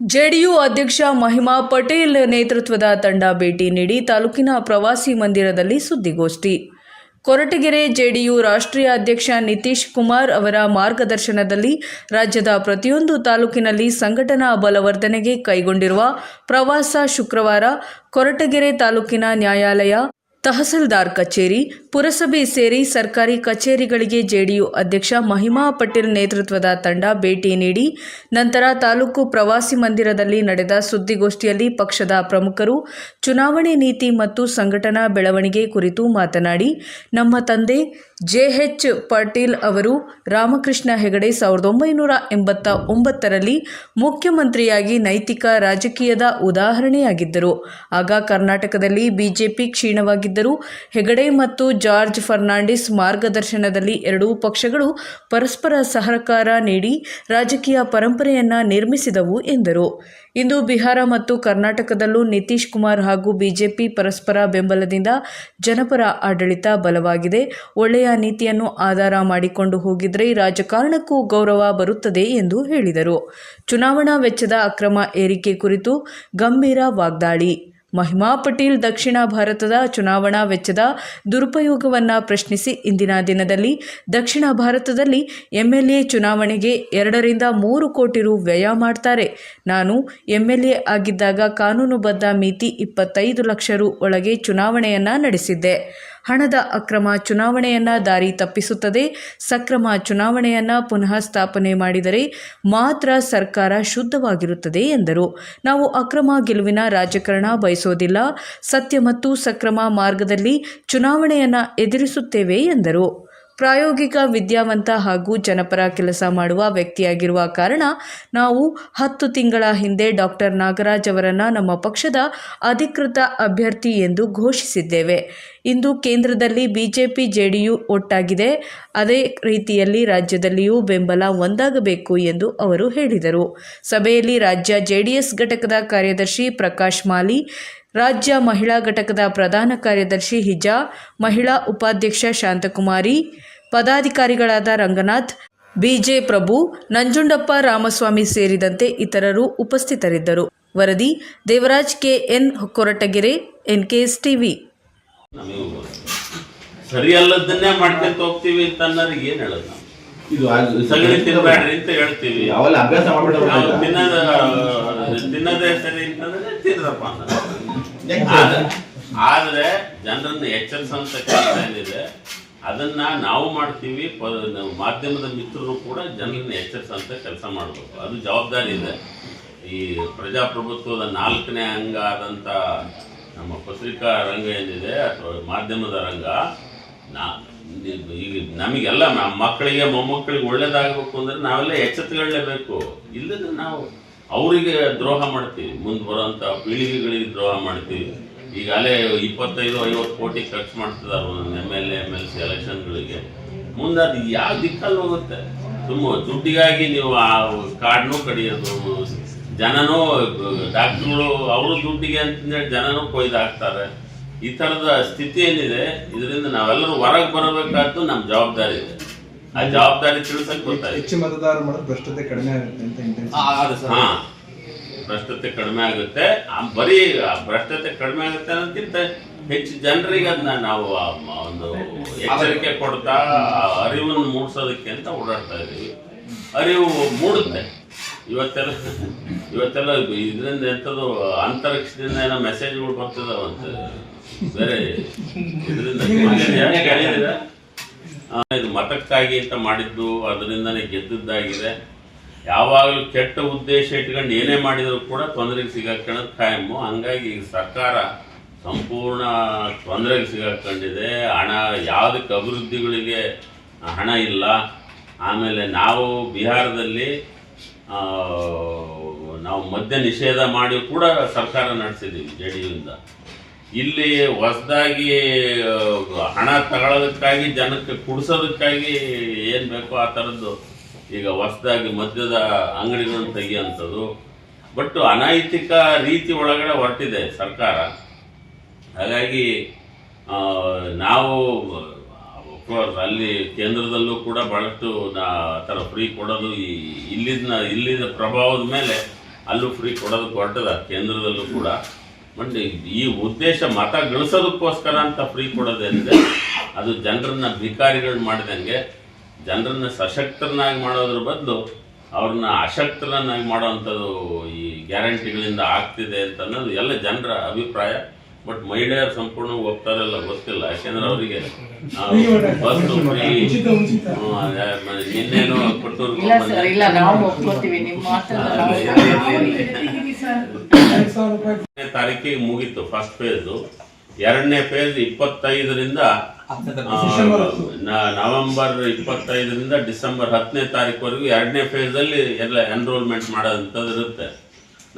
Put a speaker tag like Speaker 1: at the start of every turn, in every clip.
Speaker 1: JDU ಅಧ್ಯಕ್ಷ ಮಹಿಮಾ ಪಟೇಲ್ ನೇತೃತ್ವದ ತಂಡ ಭೇಟಿ ನೀಡಿ ತಾಲೂಕಿನ ಪ್ರವಾಸಿ ಮಂದಿರದಲ್ಲಿ ಸುದ್ದಿಗೋಷ್ಠಿ. ಕೊರಟಗೆರೆ ಜೆಡಿಯು ರಾಷ್ಟ್ರೀಯ ಅಧ್ಯಕ್ಷ ನಿತೀಶ್ ಕುಮಾರ್ ಅವರ ಮಾರ್ಗದರ್ಶನದಲ್ಲಿ ರಾಜ್ಯದ ಪ್ರತಿಯೊಂದು ತಾಲೂಕಿನಲ್ಲಿ ಸಂಘಟನಾ ಬಲವರ್ಧನೆಗೆ ಕೈಗೊಂಡಿರುವ ಪ್ರವಾಸ ಶುಕ್ರವಾರ ಕೊರಟಗೆರೆ ತಾಲೂಕಿನ ನ್ಯಾಯಾಲಯ ತಹಸೀಲ್ದಾರ್ ಕಚೇರಿ, ಪುರಸಭೆ ಸೇರಿ ಸರ್ಕಾರಿ ಕಚೇರಿಗಳಿಗೆ ಜೆಡಿಯು ಅಧ್ಯಕ್ಷ ಮಹಿಮಾ ಪಟೇಲ್ ನೇತೃತ್ವದ ತಂಡ ಭೇಟಿ ನೀಡಿ, ನಂತರ ತಾಲೂಕು ಪ್ರವಾಸಿ ಮಂದಿರದಲ್ಲಿ ನಡೆದ ಸುದ್ದಿಗೋಷ್ಠಿಯಲ್ಲಿ ಪಕ್ಷದ ಪ್ರಮುಖರು, ಚುನಾವಣೆ ನೀತಿ ಮತ್ತು ಸಂಘಟನಾ ಬೆಳವಣಿಗೆ ಕುರಿತು ಮಾತನಾಡಿ, ನಮ್ಮ ತಂದೆ ಜೆಎಚ್ ಪಾಟೀಲ್ ಅವರು ರಾಮಕೃಷ್ಣ ಹೆಗಡೆ ಸಾವಿರದ ಒಂಬೈನೂರ ಎಂಬತ್ತ ಒಂಬತ್ತರಲ್ಲಿ ಮುಖ್ಯಮಂತ್ರಿಯಾಗಿ ನೈತಿಕ ರಾಜಕೀಯದ ಉದಾಹರಣೆಯಾಗಿದ್ದರು. ಆಗ ಕರ್ನಾಟಕದಲ್ಲಿ ಬಿಜೆಪಿ ಕ್ಷೀಣವಾಗಿದ್ದರು ಹೆಗಡೆ ಮತ್ತು ಜಾರ್ಜ್ ಫರ್ನಾಂಡಿಸ್ ಮಾರ್ಗದರ್ಶನದಲ್ಲಿ ಎರಡೂ ಪಕ್ಷಗಳು ಪರಸ್ಪರ ಸಹಕಾರ ನೀಡಿ ರಾಜಕೀಯ ಪರಂಪರೆಯನ್ನ ನಿರ್ಮಿಸಿದವು ಎಂದರು. ಇಂದು ಬಿಹಾರ ಮತ್ತು ಕರ್ನಾಟಕದಲ್ಲೂ ನಿತೀಶ್ ಕುಮಾರ್ ಹಾಗೂ ಬಿಜೆಪಿ ಪರಸ್ಪರ ಬೆಂಬಲದಿಂದ ಜನಪರ ಆಡಳಿತ ಬಲವಾಗಿದೆ. ಒಳ್ಳೆಯ ನೀತಿಯನ್ನು ಆಧಾರ ಮಾಡಿಕೊಂಡು ಹೋಗಿದ್ರೆ ರಾಜಕಾರಣಕ್ಕೂ ಗೌರವ ಬರುತ್ತದೆ ಎಂದು ಹೇಳಿದರು. ಚುನಾವಣಾ ವೆಚ್ಚದ ಅಕ್ರಮ ಏರಿಕೆ ಕುರಿತು ಗಂಭೀರ ವಾಗ್ದಾಳಿ. ಮಹಿಮಾ ಪಟೇಲ್ ದಕ್ಷಿಣ ಭಾರತದ ಚುನಾವಣಾ ವೆಚ್ಚದ ದುರುಪಯೋಗವನ್ನು ಪ್ರಶ್ನಿಸಿ ಇಂದಿನ ದಿನದಲ್ಲಿ ದಕ್ಷಿಣ ಭಾರತದಲ್ಲಿ ಎಂಎಲ್ಎ ಚುನಾವಣೆಗೆ ಎರಡರಿಂದ ಮೂರು ಕೋಟಿ ರು ವ್ಯಯ ಮಾಡ್ತಾರೆ. ನಾನು ಎಂಎಲ್ಎ ಆಗಿದ್ದಾಗ ಕಾನೂನುಬದ್ಧ ಮಿತಿ ಇಪ್ಪತ್ತೈದು ಲಕ್ಷ ರು ಒಳಗೆ ಚುನಾವಣೆಯನ್ನ ನಡೆಸಿದ್ದೆ. ಹಣದ ಅಕ್ರಮ ಚುನಾವಣೆಯನ್ನ ದಾರಿ ತಪ್ಪಿಸುತ್ತದೆ. ಸಕ್ರಮ ಚುನಾವಣೆಯನ್ನ ಪುನಃ ಸ್ಥಾಪನೆ ಮಾಡಿದರೆ ಮಾತ್ರ ಸರ್ಕಾರ ಶುದ್ಧವಾಗಿರುತ್ತದೆ ಎಂದರು. ನಾವು ಅಕ್ರಮ ಗೆಲುವಿನ ರಾಜಕಾರಣ ಬಯಸೋದಿಲ್ಲ. ಸತ್ಯ ಮತ್ತು ಸಕ್ರಮ ಮಾರ್ಗದಲ್ಲಿ ಚುನಾವಣೆಯನ್ನ ಎದುರಿಸುತ್ತೇವೆ ಎಂದರು. ಪ್ರಾಯೋಗಿಕ ವಿದ್ಯಾವಂತ ಹಾಗೂ ಜನಪರ ಕೆಲಸ ಮಾಡುವ ವ್ಯಕ್ತಿಯಾಗಿರುವ ಕಾರಣ ನಾವು ಹತ್ತು ತಿಂಗಳ ಹಿಂದೆ ಡಾಕ್ಟರ್ ನಾಗರಾಜ್ ಅವರನ್ನು ನಮ್ಮ ಪಕ್ಷದ ಅಧಿಕೃತ ಅಭ್ಯರ್ಥಿ ಎಂದು ಘೋಷಿಸಿದ್ದೇವೆ. ಇಂದು ಕೇಂದ್ರದಲ್ಲಿ ಬಿಜೆಪಿ ಜೆಡಿಯು ಒಟ್ಟಾಗಿದೆ. ಅದೇ ರೀತಿಯಲ್ಲಿ ರಾಜ್ಯದಲ್ಲಿಯೂ ಬೆಂಬಲ ಒಂದಾಗಬೇಕು ಎಂದು ಅವರು ಹೇಳಿದರು. ಸಭೆಯಲ್ಲಿ ರಾಜ್ಯ ಜೆಡಿಎಸ್ ಘಟಕದ ಕಾರ್ಯದರ್ಶಿ ಪ್ರಕಾಶ್ ಮಾಲಿ ರಾಜ್ಯ ಮಹಿಳಾ ಘಟಕದ ಪ್ರಧಾನ ಕಾರ್ಯದರ್ಶಿ ಹಿಜಾ ಮಹಿಳಾ ಉಪಾಧ್ಯಕ್ಷ ಶಾಂತಕುಮಾರಿ ಪದಾಧಿಕಾರಿಗಳಾದ ರಂಗನಾಥ್ ಬಿಜೆ ಪ್ರಭು ನಂಜುಂಡಪ್ಪ ರಾಮಸ್ವಾಮಿ ಸೇರಿದಂತೆ ಇತರರು ಉಪಸ್ಥಿತರಿದ್ದರು. ವರದಿ Devaraj K. N. Koratagere NKS TV.
Speaker 2: ಸರಿಯಲ್ಲದನ್ನೇ ಮಾಡ್ಕೊಂತ ಹೋಗ್ತೀವಿ ಅಂತ ಅನ್ನೋರಿಗೆ ಏನ್ ಹೇಳೋದು ನಾವು?
Speaker 3: ಇದು ಆಗ್-
Speaker 2: ಸಗಣಿ ತಿನ್ಬೇಡ್ರಿ ಅಂತ ಹೇಳ್ತೀವಿ.
Speaker 3: ಅವೆಲ್ಲ ಅಭ್ಯಾಸ ಮಾಡ್ಬಿಟ್ಟು
Speaker 2: ತಿನ್ನದ ತಿನ್ನದೇ ಸರಿ ಅಂತಂದ್ರೆ ತಿನ್ನಪ್ಪ ಅನ್ನೋದು. ಆದ್ರೆ ಜನರನ್ನು ಎಚ್ಚರಿಸುವಂತ ಕೆಲಸ ಏನಿದೆ, ಅದನ್ನ ನಾವು ಮಾಡ್ತೀವಿ ಮಾಧ್ಯಮದ ಮಿತ್ರರು ಕೂಡ ಜನರನ್ನ ಎಚ್ಚರಿಸುವಂತ ಕೆಲಸ ಮಾಡಬೇಕು. ಅದು ಜವಾಬ್ದಾರಿ ಇದೆ. ಈ ಪ್ರಜಾಪ್ರಭುತ್ವದ ನಾಲ್ಕನೇ ಅಂಗ ಆದಂತ ನಮ್ಮ ಪತ್ರಿಕಾ ರಂಗ ಏನಿದೆ, ಅಥವಾ ಮಾಧ್ಯಮದ ರಂಗ, ನಾ ಈಗ ನಮಗೆಲ್ಲ ಮಕ್ಕಳಿಗೆ, ಮೊಮ್ಮಕ್ಕಳಿಗೆ ಒಳ್ಳೇದಾಗಬೇಕು ಅಂದ್ರೆ ನಾವೆಲ್ಲ ಎಚ್ಚೆತ್ತುಕೊಳ್ಳೇಬೇಕು ಇಲ್ಲದ್ರೆ ನಾವು ಅವರಿಗೆ ದ್ರೋಹ ಮಾಡ್ತೀವಿ. ಮುಂದೆ ಬರೋಂಥ ಪೀಳಿಗೆಗಳಿಗೆ ದ್ರೋಹ ಮಾಡ್ತೀವಿ. ಈಗ ಅಲ್ಲೇ ಇಪ್ಪತ್ತೈದು, ಐವತ್ತು ಕೋಟಿ ಖರ್ಚು ಮಾಡ್ತಿದ್ದಾರೆ ಒಂದೊಂದು M L A M L C ಎಲೆಕ್ಷನ್ಗಳಿಗೆ ಮುಂದೆ ಅದು ಯಾವ ದಿಕ್ಕಲ್ಲಿ ಹೋಗುತ್ತೆ? ತುಂಬ ದುಡ್ಡಿಗಾಗಿ ನೀವು ಆ ಕಾರ್ಡ್ನೂ ಕಡಿಯೋದು, ಜನನೂ, ಡಾಕ್ಟ್ರುಗಳು ಅವರು ದುಡ್ಡಿಗೆ ಅಂತಂದೇಳಿ ಜನನೂ ಕೊಯ್ದು ಹಾಕ್ತಾರೆ. ಈ ಥರದ ಸ್ಥಿತಿ ಏನಿದೆ? ಇದರಿಂದ ನಾವೆಲ್ಲರೂ ಹೊರಗೆ ಬರಬೇಕಾದ್ದು ನಮ್ಮ ಜವಾಬ್ದಾರಿ ಇದೆ. ಆ ಜವಾಬ್ದಾರಿ ತಿಳ್ಸಕ್ ಗೊತ್ತಾಯ್ತು.
Speaker 4: ಹೆಚ್ಚು ಮತದಾರ ಮಾಡೋದು ಭ್ರಷ್ಟತೆ ಕಡಿಮೆ ಆಗುತ್ತೆ ಅಂತ
Speaker 2: ಹಾ. ಭ್ರಷ್ಟತೆ ಕಡಿಮೆ ಆಗುತ್ತೆ. ಆ ಬರೀ ಆ ಭ್ರಷ್ಟತೆ ಕಡಿಮೆ ಆಗುತ್ತೆ ಅನ್ನೋದಕ್ಕಿಂತ ಹೆಚ್ಚು ಜನರಿಗೆ ಅದನ್ನ ನಾವು ಆ ಮ- ಒಂದು ಎಚ್ಚರಿಕೆ ಕೊಡ್ತಾ ಆ ಅರಿವನ್ನು ಮೂಡಿಸೋದಕ್ಕೆ ಅಂತ ಓಡಾಡ್ತಾ ಇದೀವಿ ಅರಿವು ಮೂಡುತ್ತೆ. ಇವತ್ತೆಲ್ಲ ಇವತ್ತೆಲ್ಲ ಇದರಿಂದ ಎಂಥದ್ದು ಅಂತರಿಕ್ಷದಿಂದ ಏನೋ ಮೆಸೇಜ್ಗಳು ಬರ್ತಿದಾವಂತೆ. ಬೇರೆ ಇದರಿಂದ ಇದು ಮತಕ್ಕಾಗಿ ಅಂತ ಮಾಡಿದ್ದು ಅದರಿಂದನೇ ಗೆದ್ದಿದ್ದಾಗಿದೆ. ಯಾವಾಗಲೂ ಕೆಟ್ಟ ಉದ್ದೇಶ ಇಟ್ಕೊಂಡು ಏನೇ ಮಾಡಿದರೂ ಕೂಡ ತೊಂದರೆಗೆ ಸಿಗಾಕೊಳ್ಳೋದು ಖಾಯಮ್ಮು ಹಂಗಾಗಿ ಈಗ ಸರ್ಕಾರ ಸಂಪೂರ್ಣ ತೊಂದರೆಗೆ ಸಿಗಾಕೊಂಡಿದೆ ಹಣ, ಯಾವುದಕ್ಕೆ ಅಭಿವೃದ್ಧಿಗಳಿಗೆ ಹಣ ಇಲ್ಲ. ಆಮೇಲೆ ನಾವು ಬಿಹಾರದಲ್ಲಿ ನಾವು ಮದ್ಯ ನಿಷೇಧ ಮಾಡಿ ಕೂಡ ಸರ್ಕಾರ ನಡೆಸಿದ್ದೀವಿ ಜೆ ಡಿ ಯುಯಿಂದ ಇಲ್ಲಿ ಹೊಸದಾಗಿ ಹಣ ತಗೊಳ್ಳೋದಕ್ಕಾಗಿ, ಜನಕ್ಕೆ ಕುಡಿಸೋದಕ್ಕಾಗಿ ಏನು ಬೇಕೋ ಆ ಥರದ್ದು ಈಗ ಹೊಸದಾಗಿ ಮದ್ಯದ ಅಂಗಡಿಗಳನ್ನು ತೆಗಿಯೋಂಥದ್ದು ಬಟ್ ಅನೈತಿಕ ರೀತಿ ಒಳಗಡೆ ಹೊರಟಿದೆ ಸರ್ಕಾರ. ಹಾಗಾಗಿ ನಾವು ಅಫ್ಕೋರ್ಸ್ ಅಲ್ಲಿ ಕೇಂದ್ರದಲ್ಲೂ ಕೂಡ ಬಹಳಷ್ಟು ನಾ ಆ, ಥರ ಫ್ರೀ ಕೊಡೋದು ಈ ಇಲ್ಲಿನ ಇಲ್ಲಿನ ಪ್ರಭಾವದ ಮೇಲೆ ಅಲ್ಲೂ ಫ್ರೀ ಕೊಡೋದು ಹೊರಟದ, ಕೇಂದ್ರದಲ್ಲೂ ಕೂಡ. ಬಟ್ ಈ ಉದ್ದೇಶ ಮತ ಗಳಿಸೋದಕ್ಕೋಸ್ಕರ ಅಂತ ಫ್ರೀ ಕೊಡೋದೇನಿದೆ ಅದು ಜನರನ್ನ ಭಿಕಾರಿಗಳು ಮಾಡಿದಂಗೆ ಜನರನ್ನ ಸಶಕ್ತರನ್ನಾಗಿ ಮಾಡೋದ್ರ ಬದಲು ಅವ್ರನ್ನ ಅಶಕ್ತರನ್ನಾಗಿ ಮಾಡೋವಂಥದ್ದು ಈ ಗ್ಯಾರಂಟಿಗಳಿಂದ ಆಗ್ತಿದೆ ಅಂತ ಅನ್ನೋದು ಎಲ್ಲ ಜನರ ಅಭಿಪ್ರಾಯ. ಬಟ್ ಮಹಿಳೆಯರು ಸಂಪೂರ್ಣ ಹೋಗ್ತಾರೆಲ್ಲ ಗೊತ್ತಿಲ್ಲ. ಯಾಕೆಂದ್ರೆ ಅವರಿಗೆ ಬಸ್ ಫ್ರೀ ನಿನ್ನೇನು ತಾರೀಕಿಗೆ ಮುಗೀತು ಫಸ್ಟ್ ಫೇಸ್ ಎರಡನೇ ಫೇಸ್ ಇಪ್ಪತ್ತೈದರಿಂದ ನವೆಂಬರ್ ಇಪ್ಪತ್ತೈದರಿಂದ ಡಿಸೆಂಬರ್ ಹತ್ತನೇ ತಾರೀಕುವರೆಗೂ ಎರಡನೇ ಫೇಸ್ ಅಲ್ಲಿ ಎಲ್ಲ ಎನ್ರೋಲ್ಮೆಂಟ್ ಮಾಡೋದಂತದ್ ಇರುತ್ತೆ.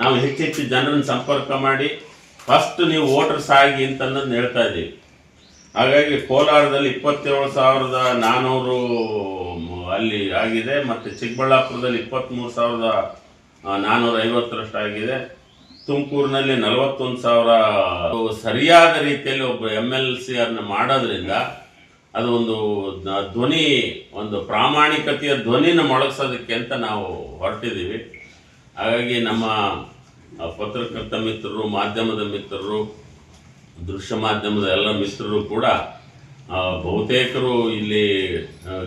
Speaker 2: ನಾವು ಹೆಚ್ಚೆಚ್ಚು ಜನರನ್ನ ಸಂಪರ್ಕ ಮಾಡಿ ಫಸ್ಟ್ ನೀವು ವೋಟರ್ಸ್ ಆಗಿ ಅಂತ ಅನ್ನೋದನ್ನ ಹೇಳ್ತಾ ಇದ್ದೀವಿ. ಹಾಗಾಗಿ ಕೋಲಾರದಲ್ಲಿ ಇಪ್ಪತ್ತೇಳು ಸಾವಿರದ ನಾನ್ನೂರು ಅಲ್ಲಿ ಆಗಿದೆ, ಮತ್ತೆ ಚಿಕ್ಕಬಳ್ಳಾಪುರದಲ್ಲಿ ಇಪ್ಪತ್ತ್ಮೂರು ಸಾವಿರದ ನಾನ್ನೂರ ಐವತ್ತರಷ್ಟು ಆಗಿದೆ. ತುಮಕೂರಿನಲ್ಲಿ ನಲವತ್ತೊಂದು ಸಾವಿರ. ಸರಿಯಾದ ರೀತಿಯಲ್ಲಿ ಒಬ್ಬ ಎಂ ಎಲ್ ಸಿ ಅನ್ನು ಮಾಡೋದ್ರಿಂದ ಅದು ಒಂದು ಧ್ವನಿ, ಒಂದು ಪ್ರಾಮಾಣಿಕತೆಯ ಧ್ವನಿನ ಮೊಳಗಿಸೋದಕ್ಕೆ ಅಂತ ನಾವು ಹೊರಟಿದ್ದೀವಿ. ಹಾಗಾಗಿ ನಮ್ಮ ಪತ್ರಕರ್ತ ಮಿತ್ರರು, ಮಾಧ್ಯಮದ ಮಿತ್ರರು, ದೃಶ್ಯ ಮಾಧ್ಯಮದ ಎಲ್ಲ ಮಿತ್ರರು ಕೂಡ ಬಹುತೇಕರು ಇಲ್ಲಿ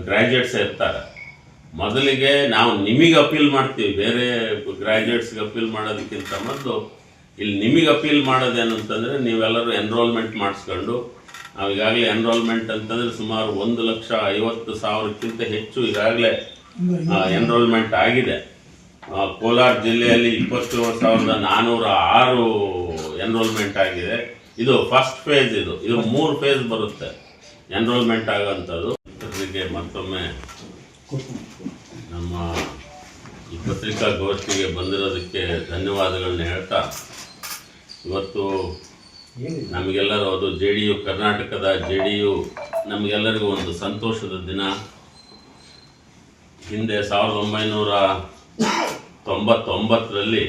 Speaker 2: ಗ್ರ್ಯಾಜುಯೇಟ್ಸ್ ಇರ್ತಾರೆ. ಮೊದಲಿಗೆ ನಾವು ನಿಮಗೆ ಅಪೀಲ್ ಮಾಡ್ತೀವಿ, ಬೇರೆ ಗ್ರ್ಯಾಜುಯೇಟ್ಸ್ಗೆ ಅಪೀಲ್ ಮಾಡೋದಕ್ಕಿಂತ ಮೊದಲು ಇಲ್ಲಿ ನಿಮಗೆ ಅಪೀಲ್ ಮಾಡೋದೇನು ಅಂತಂದರೆ ನೀವೆಲ್ಲರೂ ಎನ್ರೋಲ್ಮೆಂಟ್ ಮಾಡಿಸ್ಕೊಂಡು, ನಾವು ಈಗಾಗಲೇ ಎನ್ರೋಲ್ಮೆಂಟ್ ಅಂತಂದರೆ ಸುಮಾರು ಒಂದು ಲಕ್ಷ ಐವತ್ತು ಸಾವಿರಕ್ಕಿಂತ ಹೆಚ್ಚು ಈಗಾಗಲೇ ಎನ್ರೋಲ್ಮೆಂಟ್ ಆಗಿದೆ. ಕೋಲಾರ ಜಿಲ್ಲೆಯಲ್ಲಿ ಇಪ್ಪತ್ತೇಳು ಸಾವಿರದ ನಾನ್ನೂರ ಆರು ಎನ್ರೋಲ್ಮೆಂಟ್ ಆಗಿದೆ. ಇದು ಫಸ್ಟ್ ಫೇಸ್ ಇದು. ಇದು ಮೂರು ಫೇಸ್ ಬರುತ್ತೆ. ಎನ್ರೋಲ್ಮೆಂಟ್ ಆಗೋಂಥದ್ದು. ಮತ್ತೊಮ್ಮೆ ನಮ್ಮ ಈ ಪತ್ರಿಕಾಗೋಷ್ಠಿಗೆ ಬಂದಿರೋದಕ್ಕೆ ಧನ್ಯವಾದಗಳನ್ನ ಹೇಳ್ತಾ, ಇವತ್ತು ನಮಗೆಲ್ಲರೂ ಅದು ಜೆ ಡಿ ಯು, ಕರ್ನಾಟಕದ ಜೆ ಡಿ ಯು, ನಮಗೆಲ್ಲರಿಗೂ ಒಂದು ಸಂತೋಷದ ದಿನ. ಹಿಂದೆ ಸಾವಿರದ ಒಂಬೈನೂರ ತೊಂಬತ್ತೊಂಬತ್ತರಲ್ಲಿ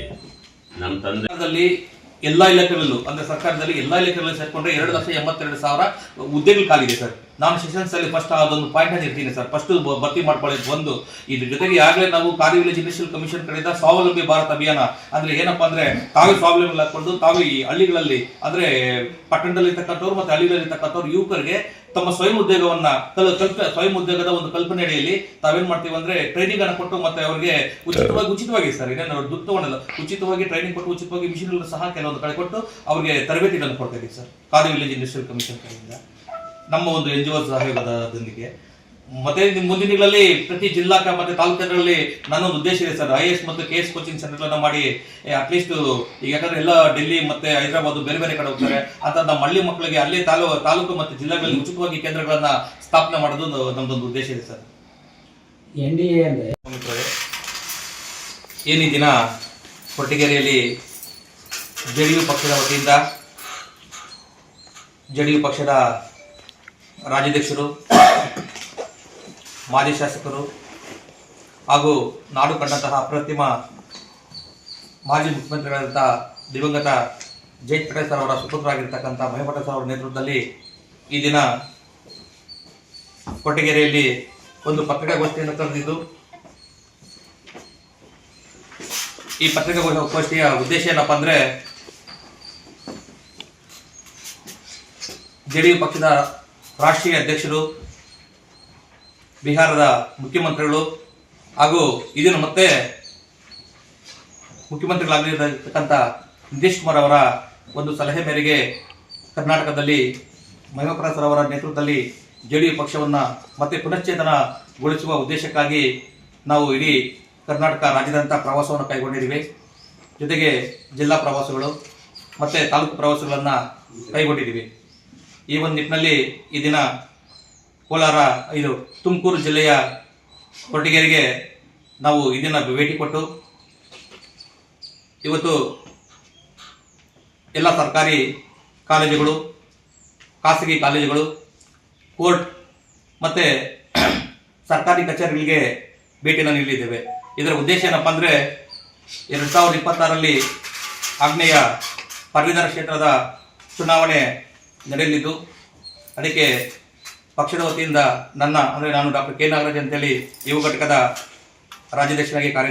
Speaker 2: ನಮ್ಮ ತಂದೆ
Speaker 5: ಎಲ್ಲಾ ಇಲಾಖೆಗಳಲ್ಲೂ, ಅಂದ್ರೆ ಸರ್ಕಾರದಲ್ಲಿ ಎಲ್ಲಾ ಇಲಾಖೆಗಳಲ್ಲಿ ಸೇರ್ಕೊಂಡ್ರೆ ಎರಡು ಲಕ್ಷ ಎಂಬತ್ತೆರಡು ಸಾವಿರ ಹುದ್ದೆಗಳು ಖಾಲಿದೆ ಸರ್. ನಾನು ಸೆಷನ್ಸ್ ಅಲ್ಲಿ ಫಸ್ಟ್ ಅದೊಂದು ಪಾಯಿಂಟ್ ಅನ್ನು ಇರ್ತೀನಿ ಸರ್. ಫಸ್ಟ್ ಭರ್ತಿ ಮಾಡ್ಕೊಳ್ಳೋದು ಒಂದು. ಇದ್ರ ಜೊತೆಗೆ ಆಗಲೇ ನಾವು ಕಾರ್ಯ ವಿಲೇಜ್ ಇಂಡಸ್ಟ್ರಿಯಲ್ ಕಮಿಷನ್ ಕಡೆಯಿಂದ ಸ್ವಾವಲಂಬಿ ಭಾರತ ಅಭಿಯಾನ, ಅಂದ್ರೆ ಏನಪ್ಪಾ ಅಂದ್ರೆ ತಾವೇ ಸ್ವಾವಲಂಬಿ ಹಾಕೊಂಡು ತಾವೇ ಈ ಹಳ್ಳಿಗಳಲ್ಲಿ, ಅಂದ್ರೆ ಪಟ್ಟಣದಲ್ಲಿ ಇರ್ತಕ್ಕಂಥವ್ರು ಮತ್ತೆ ಹಳ್ಳಿಗಳಲ್ಲಿ ಇರ್ತಕ್ಕಂಥವ್ರು ಯುವಕರಿಗೆ ತಮ್ಮ ಸ್ವಯಂ ಉದ್ಯೋಗವನ್ನ ಕಲ್- ಕಲ್ಪ, ಸ್ವಯಂ ಉದ್ಯೋಗದ ಒಂದು ಕಲ್ಪನೆ ಅಡಿಯಲ್ಲಿ ತಾವೇನ್ ಮಾಡ್ತೀವಿ ಅಂದ್ರೆ ಟ್ರೈನಿಂಗ್ ಅನ್ನು ಕೊಟ್ಟು ಮತ್ತೆ ಅವರಿಗೆ ಉಚಿತವಾಗಿ ಉಚಿತವಾಗಿ ಸರ್ ಏನೇನು ಅವ್ರು ದುಡ್ಡು ತಗೊಂಡಲ್ಲ. ಉಚಿತವಾಗಿ ಟ್ರೈನಿಂಗ್ ಕೊಟ್ಟು, ಉಚಿತವಾಗಿ ಮಿಷಿನ್ ಸಹ ಕೆಲವೊಂದು ಕಡೆ ಕೊಟ್ಟು ಅವರಿಗೆ ತರಬೇತಿಗಳನ್ನು ಕೊಡ್ತಾ ಇದ್ದೀವಿ ಸರ್. ಕಾರ್ಯ ವಿಲೇಜ್ ಇಂಡಸ್ಟ್ರಿಯಲ್ ಕಮಿಷನ್ ಕಡೆಯಿಂದ. ನಮ್ಮ ಒಂದು ಎನ್ ಜಿ ಒ ಸಹಯೋಗದೊಂದಿಗೆ. ಮತ್ತೆ ಮುಂದಿನ ದಿನಗಳಲ್ಲಿ ಪ್ರತಿ ಜಿಲ್ಲಾ ಮತ್ತೆ ತಾಲೂಕುಗಳಲ್ಲಿ ನನ್ನೊಂದು ಉದ್ದೇಶ ಇದೆ ಸರ್. ಐ ಎಸ್ ಮತ್ತು ಕೆ ಎಸ್ ಕೋಚಿಂಗ್ ಸೆಂಟರ್ಗಳನ್ನ ಮಾಡಿ ಅಟ್ಲೀಸ್ಟ್ ಈಗ ಯಾಕಂದ್ರೆ ಎಲ್ಲ ಡೆಲ್ಲಿ ಮತ್ತೆ ಹೈದರಾಬಾದ್ ಬೇರೆ ಬೇರೆ ಕಡೆ ಹೋಗ್ತಾರೆ. ಅಂತ ನಮ್ಮ ಹಳ್ಳಿ ಮಕ್ಕಳಿಗೆ ಅಲ್ಲೇ ತಾಲೂ ತಾಲೂಕು ಮತ್ತು ಜಿಲ್ಲೆಗಳಲ್ಲಿ ಉಚಿತವಾಗಿ ಕೇಂದ್ರಗಳನ್ನ ಸ್ಥಾಪನೆ ಮಾಡೋದು ಒಂದು- ನಮ್ದೊಂದು ಉದ್ದೇಶ ಇದೆ ಸರ್.
Speaker 6: ಎನ್ ಡಿ ಎ
Speaker 5: ಏನು ದಿನ ಕೊಟ್ಟಿಗೆರೆಯಲ್ಲಿ ಜೆ ಡಿ ಯು ಪಕ್ಷದ ವತಿಯಿಂದ ಜೆ ಡಿ ಯು ಪಕ್ಷದ ರಾಜ್ಯಾಧ್ಯಕ್ಷರು ಮಾಜಿ ಶಾಸಕರು ಹಾಗೂ ನಾಡು ಕಂಡಂತಹ ಅಪ್ರತಿಮ ಮಾಜಿ ಮುಖ್ಯಮಂತ್ರಿಗಳಾದಂಥ ದಿವಂಗತ ಜಯಂತ್ ಪಟೇಲ್ ಸರ್ ಅವರ ಸುಪುತ್ರರಾಗಿರ್ತಕ್ಕಂಥ ಸರ್ ಅವರ ನೇತೃತ್ವದಲ್ಲಿ ಈ ದಿನ ಕೊಟ್ಟಿಗೆರೆಯಲ್ಲಿ ಒಂದು ಪತ್ರಿಕಾಗೋಷ್ಠಿಯನ್ನು ಕರೆದಿದ್ದು, ಈ ಪತ್ರಿಕಾಗೋಷ್ಠಿಯ ಉದ್ದೇಶ ಏನಪ್ಪ ಅಂದ್ರೆ ಜೆಡಿಯು ಪಕ್ಷದ ರಾಷ್ಟ್ರೀಯ ಅಧ್ಯಕ್ಷರು ಬಿಹಾರದ ಮುಖ್ಯಮಂತ್ರಿಗಳು ಹಾಗೂ ಇದನ್ನು ಮತ್ತೆ ಮುಖ್ಯಮಂತ್ರಿಗಳಾಗಿರ್ತಕ್ಕಂಥ ನಿತೀಶ್ ಕುಮಾರ್ ಅವರ ಒಂದು ಸಲಹೆ ಮೇರೆಗೆ ಕರ್ನಾಟಕದಲ್ಲಿ ಸರ್ ಅವರ ನೇತೃತ್ವದಲ್ಲಿ ಯು ಪಕ್ಷವನ್ನು ಮತ್ತೆ ಪುನಶ್ಚೇತನಗೊಳಿಸುವ ಉದ್ದೇಶಕ್ಕಾಗಿ ನಾವು ಇಡೀ ಕರ್ನಾಟಕ ರಾಜ್ಯದಂತ ಪ್ರವಾಸವನ್ನು ಕೈಗೊಂಡಿದ್ದೀವಿ. ಜೊತೆಗೆ ಜಿಲ್ಲಾ ಪ್ರವಾಸಗಳು ಮತ್ತು ತಾಲೂಕು ಪ್ರವಾಸಗಳನ್ನು ಕೈಗೊಂಡಿದ್ದೀವಿ. ಈ ಒಂದು ನಿಟ್ಟಿನಲ್ಲಿ ಈ ದಿನ ಕೋಲಾರ, ಇದು ತುಮಕೂರು ಜಿಲ್ಲೆಯ ಕೊರಟಗೆರೆಗೆ ನಾವು ಇದನ್ನು ಭೇಟಿ ಕೊಟ್ಟು ಇವತ್ತು ಎಲ್ಲ ಸರ್ಕಾರಿ ಕಾಲೇಜುಗಳು, ಖಾಸಗಿ ಕಾಲೇಜುಗಳು, ಕೋರ್ಟ್ ಮತ್ತೆ ಸರ್ಕಾರಿ ಕಚೇರಿಗಳಿಗೆ ಭೇಟಿನ ನೀಡಿದ್ದೇವೆ ಇದರ ಉದ್ದೇಶ ಏನಪ್ಪ ಅಂದರೆ ಎರಡು ಸಾವಿರದ ಇಪ್ಪತ್ತಾರಲ್ಲಿ ಆಗ್ನೇಯ ಪದವೀಧರ ಕ್ಷೇತ್ರದ ಚುನಾವಣೆ ನಡೆಯಲಿದ್ದು, ಅದಕ್ಕೆ ಪಕ್ಷದ ವತಿಯಿಂದ ನನ್ನ ಅಂದರೆ ನಾನು ಡಾಕ್ಟರ್ ಕೆ ನಾಗರಾಜ್ ಅಂತೇಳಿ ಯುವ ಘಟಕದ ರಾಜ್ಯಾಧ್ಯಕ್ಷರಾಗಿ ಕಾರ್ಯನಿರ್ವಹಿಸಿ